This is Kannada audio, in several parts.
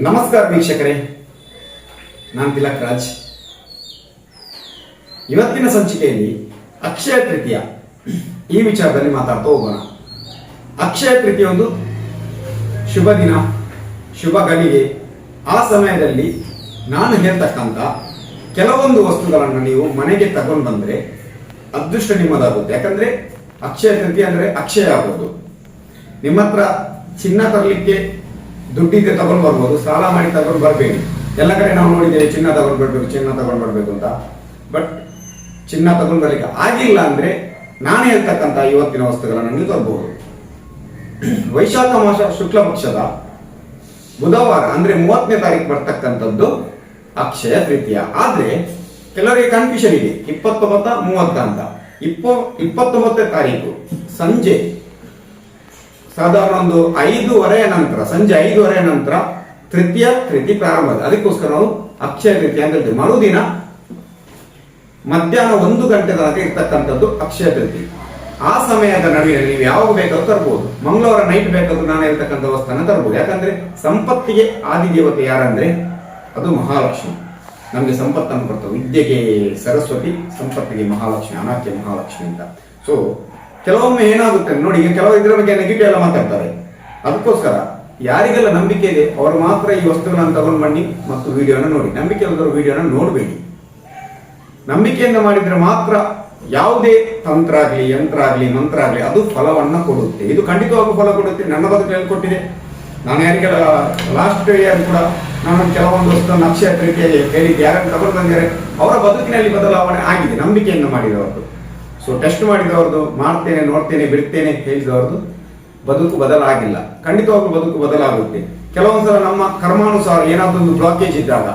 ನಮಸ್ಕಾರ ವೀಕ್ಷಕರೇ. ನಾನು ತಿಲಕ್ ರಾಜ್. ಇವತ್ತಿನ ಸಂಚಿಕೆಯಲ್ಲಿ ಅಕ್ಷಯ ತೃತೀಯ. ಈ ವಿಚಾರದಲ್ಲಿ ಮಾತಾಡ್ತಾ ಹೋಗೋಣ. ಅಕ್ಷಯ ತೃತೀಯ ಒಂದು ಶುಭ ದಿನ, ಶುಭ ಗಳಿಗೆ ಆ ಸಮಯದಲ್ಲಿ ನಾನು ಹೇಳ್ತಕ್ಕಂಥ ಕೆಲವೊಂದು ವಸ್ತುಗಳನ್ನು ನೀವು ಮನೆಗೆ ತಗೊಂಡು ಬಂದರೆ ಅದೃಷ್ಟ ನಿಮ್ಮದಾಗುತ್ತೆ. ಯಾಕಂದ್ರೆ ಅಕ್ಷಯ ತೃತೀಯ ಅಂದ್ರೆ ಅಕ್ಷಯ ಆಗೋದು. ನಿಮ್ಮ ಹತ್ರ ಚಿನ್ನ ತರಲಿಕ್ಕೆ ದುಡ್ಡಿದ್ರೆ ತಗೊಂಡು ಬರ್ಬೋದು, ಸಾಲ ಮಾಡಿ ತಗೊಂಡು ಬರಬೇಡಿ ಎಲ್ಲ ಕಡೆ ನಾವು ನೋಡಿದ್ದೇವೆ, ಚಿನ್ನ ತಗೊಂಡು ಬರ್ಬೇಕು, ಚಿನ್ನ ತಗೊಂಡು ಬರ್ಬೇಕು ಅಂತ. ಬಟ್ ಚಿನ್ನ ತಗೊಂಡು ಬರ್ಲಿಕ್ಕೆ ಆಗಿಲ್ಲ ಅಂದ್ರೆ ನಾನು ಹೇಳ್ತಕ್ಕಂತ ಇವತ್ತಿನ ವಸ್ತುಗಳನ್ನು ನೀವು ತರಬಹುದು ವೈಶಾಖ ಮಾಸ ಶುಕ್ಲ ಪಕ್ಷದ ಬುಧವಾರ ಅಂದ್ರೆ ಮೂವತ್ತನೇ ತಾರೀಕು ಬರ್ತಕ್ಕಂಥದ್ದು ಅಕ್ಷಯ ತೃತೀಯ. ಆದ್ರೆ ಕೆಲವರಿಗೆ ಕನ್ಫ್ಯೂಷನ್ ಇದೆ. ಇಪ್ಪತ್ತೊಂಬತ್ತ, ಮೂವತ್ತ ಅಂತ. ಇಪ್ಪ ಇಪ್ಪತ್ತೊಂಬತ್ತನೇ ತಾರೀಕು ಸಂಜೆ ಸಾಧಾರಣ ಒಂದು ಐದೂವರೆಯ ನಂತರ, ಸಂಜೆ ಐದೂವರೆಯ ನಂತರ ತೃತೀಯ ತೃತಿ ಪ್ರಾರಂಭ. ಅದಕ್ಕೋಸ್ಕರ ನಾವು ಅಕ್ಷಯ ತೃತಿ ಅಂತ ಹೇಳ್ತೀವಿ. ಮರುದಿನ ಮಧ್ಯಾಹ್ನ ಒಂದು ಗಂಟೆ ತನಕ ಇರ್ತಕ್ಕಂಥದ್ದು ಅಕ್ಷಯ ತೃತಿ ಆ ಸಮಯದ ನಡುವೆ ನೀವು ಯಾವಾಗ ಬೇಕಾದ್ರೂ ತರಬಹುದು ಮಂಗಳವಾರ ನೈಟ್ ಬೇಕಾದ್ರೂ ನಾನು ಇರ್ತಕ್ಕಂಥ ವಸ್ತುನ ತರಬಹುದು ಯಾಕಂದ್ರೆ ಸಂಪತ್ತಿಗೆ ಆದಿದೇವತೆ ಯಾರಂದ್ರೆ? ಅದು ಮಹಾಲಕ್ಷ್ಮಿ. ನಮಗೆ ಸಂಪತ್ತನ್ನು ಕೊಡ್ತವೆ. ವಿದ್ಯೆಗೆ, ಸರಸ್ವತಿ ಸಂಪತ್ತಿಗೆ ಮಹಾಲಕ್ಷ್ಮಿ, ಅನಾಥ್ಯ ಮಹಾಲಕ್ಷ್ಮಿ ಅಂತ. ಸೊ ಕೆಲವೊಮ್ಮೆ ಏನಾಗುತ್ತೆ? ನೋಡಿ, ಈಗ ಕೆಲವು ಇದರ ಬಗ್ಗೆ ನೆಗೆಟಿವ್ ಎಲ್ಲ ಮಾತಾಡ್ತಾರೆ. ಅದಕ್ಕೋಸ್ಕರ ಯಾರಿಗೆಲ್ಲ ನಂಬಿಕೆ ಇದೆ, ಅವರು ಮಾತ್ರ ಈ ವಸ್ತುಗಳನ್ನು ತಗೊಂಡು ಬನ್ನಿ ಮತ್ತು ವಿಡಿಯೋನ ನೋಡಿ. ನಂಬಿಕೆ ಇಲ್ಲದವರು ವಿಡಿಯೋನ ನೋಡಬೇಡಿ. ನಂಬಿಕೆಯಿಂದ ಮಾಡಿದ್ರೆ ಮಾತ್ರ ಯಾವುದೇ ತಂತ್ರ ಆಗಲಿ, ಯಂತ್ರ ಆಗಲಿ, ಮಂತ್ರ ಆಗಲಿ, ಅದು ಫಲವನ್ನ ಕೊಡುತ್ತೆ. ಇದು ಖಂಡಿತವಾಗೂ ಫಲ ಕೊಡುತ್ತೆ. ನನ್ನ ಬದುಕಲ್ಲಿ ಕೊಟ್ಟಿದೆ ನಾನು ಯಾರಿಗೆಲ್ಲ ಲಾಸ್ಟ್ ಇಯರ್ ಕೂಡ ನಾನು ಕೆಲವೊಂದು ವಸ್ತು ನಕ್ಷೆ ರೀತಿಯಲ್ಲಿ ಹೇಳಿದ್ದೆ. ಯಾರನ್ನು ತಗೊಂಡು ಬಂದಿದ್ದಾರೆ? ಅವರ ಬದುಕಿನಲ್ಲಿ ಬದಲಾವಣೆ ಆಗಿದೆ. ನಂಬಿಕೆಯನ್ನು ಮಾಡಿದವರದು ಸೊ ಟೆಸ್ಟ್ ಮಾಡಿದವ್ರದ್ದು ಮಾಡ್ತೇನೆ, ನೋಡ್ತೇನೆ, ಬಿಡ್ತೇನೆ ಹೇಳಿದವ್ರದ್ದು ಬದುಕು ಬದಲಾಗಿಲ್ಲ. ಖಂಡಿತವಾಗ್ಲೂ ಬದುಕು ಬದಲಾಗುತ್ತೆ. ಕೆಲವೊಂದ್ಸಲ ನಮ್ಮ ಕರ್ಮಾನುಸಾರ ಏನಾದರೂ ಒಂದು ಬ್ಲಾಕೇಜ್ ಇದ್ದಾಗ,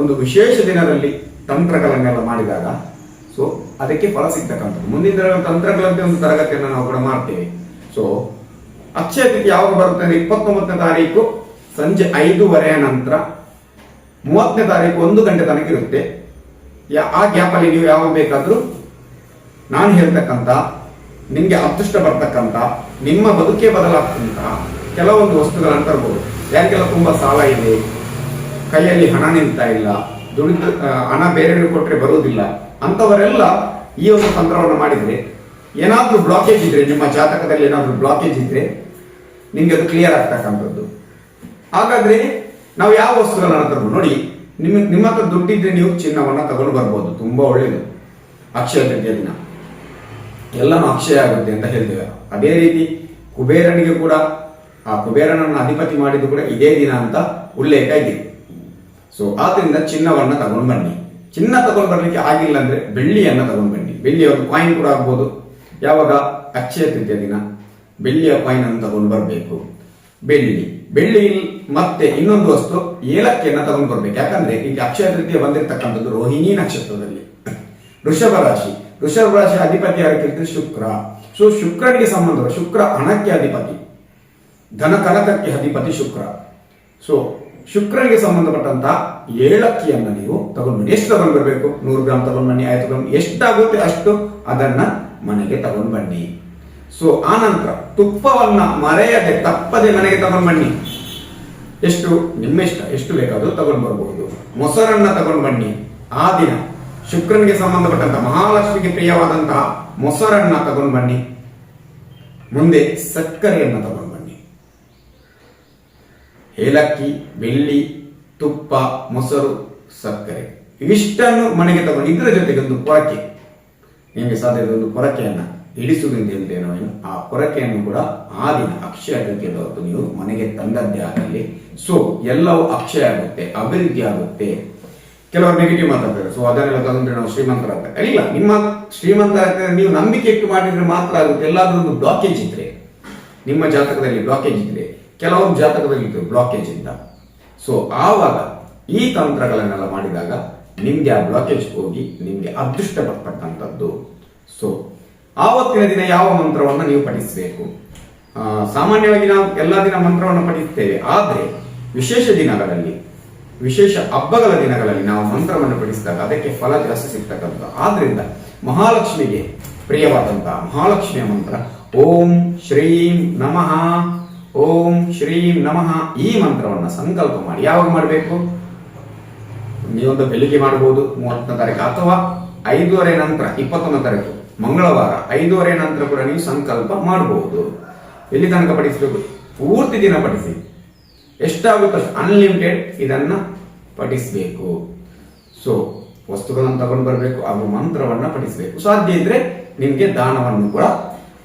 ಒಂದು ವಿಶೇಷ ದಿನದಲ್ಲಿ ತಂತ್ರಗಳನ್ನೆಲ್ಲ ಮಾಡಿದಾಗ ಸೊ ಅದಕ್ಕೆ ಫಲ ಸಿಗ್ತಕ್ಕಂಥದ್ದು. ಮುಂದಿನ ದಿನ ತಂತ್ರಗಳಂತೆ ಒಂದು ತರಗತಿಯನ್ನು ನಾವು ಕೂಡ ಮಾಡ್ತೇವೆ. ಸೊ ಅಕ್ಷಯ ತಿಥಿ ಯಾವಾಗ ಬರುತ್ತೆ ಇಪ್ಪತ್ತೊಂಬತ್ತನೇ ತಾರೀಕು ಸಂಜೆ ಐದೂವರೆಯ ನಂತರ ಮೂವತ್ತನೇ ತಾರೀಕು ಒಂದು ಗಂಟೆ ತನಕ ಇರುತ್ತೆ. ಆ ಗ್ಯಾಪಲ್ಲಿ ನೀವು ಯಾವಾಗ ಬೇಕಾದ್ರೂ ನಾನು ಹೇಳ್ತಕ್ಕಂಥ, ನಿಮಗೆ ಅದೃಷ್ಟ ಬರ್ತಕ್ಕಂಥ, ನಿಮ್ಮ ಬದುಕೇ ಬದಲಾಗ್ತಂತ ಕೆಲವೊಂದು ವಸ್ತುಗಳನ್ನು ತರ್ಬೋದು. ಯಾಕೆಲ್ಲ ತುಂಬ ಸಾಲ ಇದೆ, ಕೈಯಲ್ಲಿ ಹಣ ನಿಲ್ತಾ ಇಲ್ಲ, ದುಡಿದ ಹಣ ಬೇರೆ ಕೊಟ್ಟರೆ ಬರುವುದಿಲ್ಲ, ಅಂತವರೆಲ್ಲ ಈ ಒಂದು ತಂತ್ರವನ್ನು ಮಾಡಿದರೆ, ಏನಾದರೂ ಬ್ಲಾಕೇಜ್ ಇದ್ರೆ, ನಿಮ್ಮ ಜಾತಕದಲ್ಲಿ ಏನಾದರೂ ಬ್ಲಾಕೇಜ್ ಇದ್ರೆ, ನಿಮಗೆ ಅದು ಕ್ಲಿಯರ್ ಆಗ್ತಕ್ಕಂಥದ್ದು. ಹಾಗಾದ್ರೆ ನಾವು ಯಾವ ವಸ್ತುಗಳನ್ನು ತರ್ಬೋದು? ನೋಡಿ ನಿಮ್ಮ ನಿಮ್ಮ ಹತ್ರ ದುಡ್ಡಿದ್ರೆ ನೀವು ಚಿನ್ನವನ್ನು ತಗೊಂಡು ಬರ್ಬೋದು. ತುಂಬ ಒಳ್ಳೆಯದು ಅಕ್ಷಯ ದಿನ. ಎಲ್ಲನೂ ಅಕ್ಷಯ ಆಗುತ್ತೆ ಅಂತ ಹೇಳ್ತೇವೆ. ಅದೇ ರೀತಿ ಕುಬೇರನಿಗೆ ಕೂಡ, ಆ ಕುಬೇರನನ್ನು ಅಧಿಪತಿ ಮಾಡಿದ್ದು ಕೂಡ ಇದೇ ದಿನ ಅಂತ ಉಲ್ಲೇಖ ಇದೆ. ಸೊ ಆದ್ರಿಂದ ಚಿನ್ನವನ್ನು ತಗೊಂಡು ಬನ್ನಿ. ಚಿನ್ನ ತಗೊಂಡು ಬರ್ಲಿಕ್ಕೆ ಆಗಿಲ್ಲ ಅಂದ್ರೆ ಬೆಳ್ಳಿಯನ್ನ ತಗೊಂಡು ಬನ್ನಿ. ಬೆಳ್ಳಿಯ ಒಂದು ಕಾಯಿನ್ ಕೂಡ ಆಗ್ಬೋದು. ಯಾವಾಗ? ಅಕ್ಷಯ ತೃತೀಯ ದಿನ. ಬೆಳ್ಳಿಯ ಕಾಯಿನ್ ಅನ್ನು ತಗೊಂಡು ಬರಬೇಕು. ಬೆಳ್ಳಿ. ಬೆಳ್ಳಿ ಮತ್ತೆ ಇನ್ನೊಂದು ವಸ್ತು, ಏಲಕ್ಕಿಯನ್ನ ತಗೊಂಡು ಬರ್ಬೇಕು. ಯಾಕಂದ್ರೆ ಈಗ ಅಕ್ಷಯ ತೃತೀಯ ಬಂದಿರತಕ್ಕಂಥದ್ದು ರೋಹಿಣಿ ನಕ್ಷತ್ರದಲ್ಲಿ. ವೃಷಭ ರಾಶಿ. ವೃಷಭ ರಾಶಿ ಅಧಿಪತಿ ಯಾರು ಶುಕ್ರ. ಸೊ ಶುಕ್ರನಿಗೆ ಸಂಬಂಧ ಶುಕ್ರ ಹಣಕ್ಕೆ ಅಧಿಪತಿ. ಧನ ಕನಕಕ್ಕೆ ಅಧಿಪತಿ ಶುಕ್ರ. ಸೊ ಶುಕ್ರನಿಗೆ ಸಂಬಂಧಪಟ್ಟಂತಹ ಏಳಕ್ಕಿಯನ್ನು ನೀವು ತಗೊಂಡ್ಬನ್ನಿ ಎಷ್ಟು ತಗೊಂಡು ಬರಬೇಕು ನೂರು ಗ್ರಾಮ್ ತಗೊಂಡ್ಬನ್ನಿ ಐದು ಗ್ರಾಮ್ ಎಷ್ಟಾಗುತ್ತೆ ಅಷ್ಟು ಅದನ್ನ ಮನೆಗೆ ತಗೊಂಡು ಬನ್ನಿ ಸೊ ಆನಂತರ ತುಪ್ಪವನ್ನ ಮರೆಯದೆ ತಪ್ಪದೆ ಮನೆಗೆ ತಗೊಂಡ್ಬನ್ನಿ. ಎಷ್ಟು? ನಿಮ್ಮಿಷ್ಟ ಎಷ್ಟು ಬೇಕಾದರೂ ತಗೊಂಡ್ ಬರಬಹುದು ಮೊಸರನ್ನ ತಗೊಂಡು ಬನ್ನಿ ಆ ದಿನ ಶುಕ್ರನಿಗೆ ಸಂಬಂಧಪಟ್ಟಂತ ಮಹಾಲಕ್ಷ್ಮಿಗೆ ಪ್ರಿಯವಾದಂತಹ ಮೊಸರನ್ನ ತಗೊಂಡು ಬನ್ನಿ ಮುಂದೆ ಸಕ್ಕರೆಯನ್ನ ತಗೊಂಡು ಬನ್ನಿ ಏಲಕ್ಕಿ, ಬೆಳ್ಳಿ, ತುಪ್ಪ, ಮೊಸರು ಸಕ್ಕರೆ ಇವಿಷ್ಟನ್ನು ಮನೆಗೆ ತಗೊಂಡು ಇದರ ಜೊತೆಗೆ ಒಂದು ಕೊರಕೆ. ನಿಮಗೆ ಸಾಧ್ಯ ಒಂದು ಕೊರಕೆಯನ್ನ ಅಂತ ಹೇಳ್ತೇವೆ ಆ ಕೊರಕೆಯನ್ನು ಕೂಡ ಆ ದಿನ ಅಕ್ಷಯ ತೃತೀಯದವತ್ತು ನೀವು ಮನೆಗೆ ತಂದದ್ದೇ ಆಗಲಿ. ಸೊ ಎಲ್ಲವೂ ಅಕ್ಷಯ ಆಗುತ್ತೆ, ಅಭಿವೃದ್ಧಿ ಆಗುತ್ತೆ. ಕೆಲವರು ನೆಗೆಟಿವ್ ಮಾತಾಡ್ತಾರೆ. ಸೊ ಅದನ್ನೆಲ್ಲ ತಗೊಂಡ್ರೆ ನಾವು ಅಂತ ಇಲ್ಲ ನಿಮ್ಮ ಶ್ರೀಮಂತ ಆಗ್ತದೆ ನೀವು ನಂಬಿಕೆ ಇಟ್ಟು ಮಾಡಿದ್ರೆ ಮಾತ್ರ ಆಗುತ್ತೆ. ಎಲ್ಲಾದ್ರೂ ಒಂದು ಬ್ಲಾಕೇಜ್ ಇದ್ರೆ, ನಿಮ್ಮ ಜಾತಕದಲ್ಲಿ ಬ್ಲಾಕೇಜ್ ಇದ್ರೆ ಕೆಲವೊಂದು ಜಾತಕದಲ್ಲಿ ಇತ್ತು ಬ್ಲಾಕೇಜ್ ಇಂದ ಸೊ ಆವಾಗ ಈ ತಂತ್ರಗಳನ್ನೆಲ್ಲ ಮಾಡಿದಾಗ ನಿಮ್ಗೆ ಆ ಬ್ಲಾಕೇಜ್ ಹೋಗಿ ನಿಮ್ಗೆ ಅದೃಷ್ಟ ಬರ್ತಕ್ಕಂಥದ್ದು ಸೊ ಆವತ್ತಿನ ದಿನ ಯಾವ ಮಂತ್ರವನ್ನು ನೀವು ಪಠಿಸಬೇಕು? ಸಾಮಾನ್ಯವಾಗಿ ನಾವು ಎಲ್ಲ ದಿನ ಮಂತ್ರವನ್ನು ಪಠಿಸ್ತೇವೆ. ಆದರೆ, ವಿಶೇಷ ದಿನಗಳಲ್ಲಿ ವಿಶೇಷ ಹಬ್ಬಗಳ ದಿನಗಳಲ್ಲಿ ನಾವು ಮಂತ್ರವನ್ನು ಪಡಿಸಿದಾಗ ಅದಕ್ಕೆ ಫಲ ಜಾಸ್ತಿ ಸಿಗ್ತಕ್ಕಂಥ. ಆದ್ರಿಂದ ಮಹಾಲಕ್ಷ್ಮಿಗೆ ಪ್ರಿಯವಾದಂತಹ ಮಹಾಲಕ್ಷ್ಮಿಯ ಮಂತ್ರ, ಓಂ ಶ್ರೀಂ ನಮಃ, ಓಂ ಶ್ರೀಂ ನಮಃ ಈ ಮಂತ್ರವನ್ನು ಸಂಕಲ್ಪ ಮಾಡಿ. ಯಾವಾಗ ಮಾಡಬೇಕು? ನೀವೊಂದು ಬೆಳಿಗ್ಗೆ ಮಾಡಬಹುದು ಮೂವತ್ತನೇ ತಾರೀಕು ಅಥವಾ ಐದೂವರೆ ನಂತರ ಇಪ್ಪತ್ತೊಂದನೇ ತಾರೀಕು, ಮಂಗಳವಾರ ಐದೂವರೆ ನಂತರ ಕೂಡ ನೀವು ಸಂಕಲ್ಪ ಮಾಡಬಹುದು ಎಲ್ಲಿ ತನಕ ಪಡಿಸಬೇಕು ಪೂರ್ತಿ ದಿನ ಪಠಿಸಿ. ಎಷ್ಟಾಗುತ್ತೋ ಅನ್ಲಿಮಿಟೆಡ್ ಇದನ್ನ ಪಠಿಸಬೇಕು. ಸೊ ವಸ್ತುಗಳನ್ನು ತಗೊಂಡು ಬರಬೇಕು, ಹಾಗೂ ಮಂತ್ರವನ್ನ ಪಠಿಸಬೇಕು. ಸಾಧ್ಯ ಇದ್ರೆ ನಿಮ್ಗೆ ದಾನವನ್ನು ಕೂಡ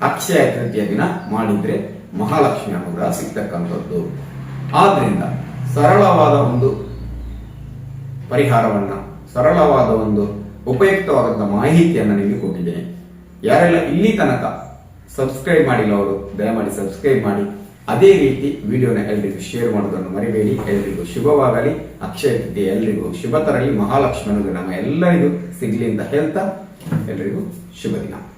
ಅಕ್ಷಯ ತೃತೀಯ ದಿನ ಮಾಡಿದ್ರೆ ಮಹಾಲಕ್ಷ್ಮಿ ಅನುಗ್ರಹ ಸಿಗ್ತಕ್ಕಂಥದ್ದು. ಆದ್ರಿಂದ ಸರಳವಾದ ಒಂದು ಪರಿಹಾರವನ್ನ, ಸರಳವಾದ ಒಂದು ಉಪಯುಕ್ತವಾದಂತಹ ಮಾಹಿತಿಯನ್ನು ನಿಮಗೆ ಕೊಟ್ಟಿದ್ದೇನೆ. ಯಾರೆಲ್ಲ ಇಲ್ಲಿ ತನಕ ಸಬ್ಸ್ಕ್ರೈಬ್ ಮಾಡಿಲ್ಲ ಅವರು, ದಯಮಾಡಿ ಸಬ್ಸ್ಕ್ರೈಬ್ ಮಾಡಿ. ಅದೇ ರೀತಿ ವಿಡಿಯೋನ ಎಲ್ರಿಗೂ ಶೇರ್ ಮಾಡೋದನ್ನು ಮರಿಬೇಡಿ. ಎಲ್ರಿಗೂ ಶುಭವಾಗಲಿ. ಅಕ್ಷಯ ತೃತೀಯ ಎಲ್ರಿಗೂ ಶುಭ ತರಲಿ. ಮಹಾಲಕ್ಷ್ಮಿ ಅನ್ನೋದು ನಮ್ಮ ಎಲ್ಲರಿಗೂ ಸಿಗ್ಲಿ ಅಂತ ಹೇಳ್ತಾ ಎಲ್ರಿಗೂ ಶುಭ ದಿನ.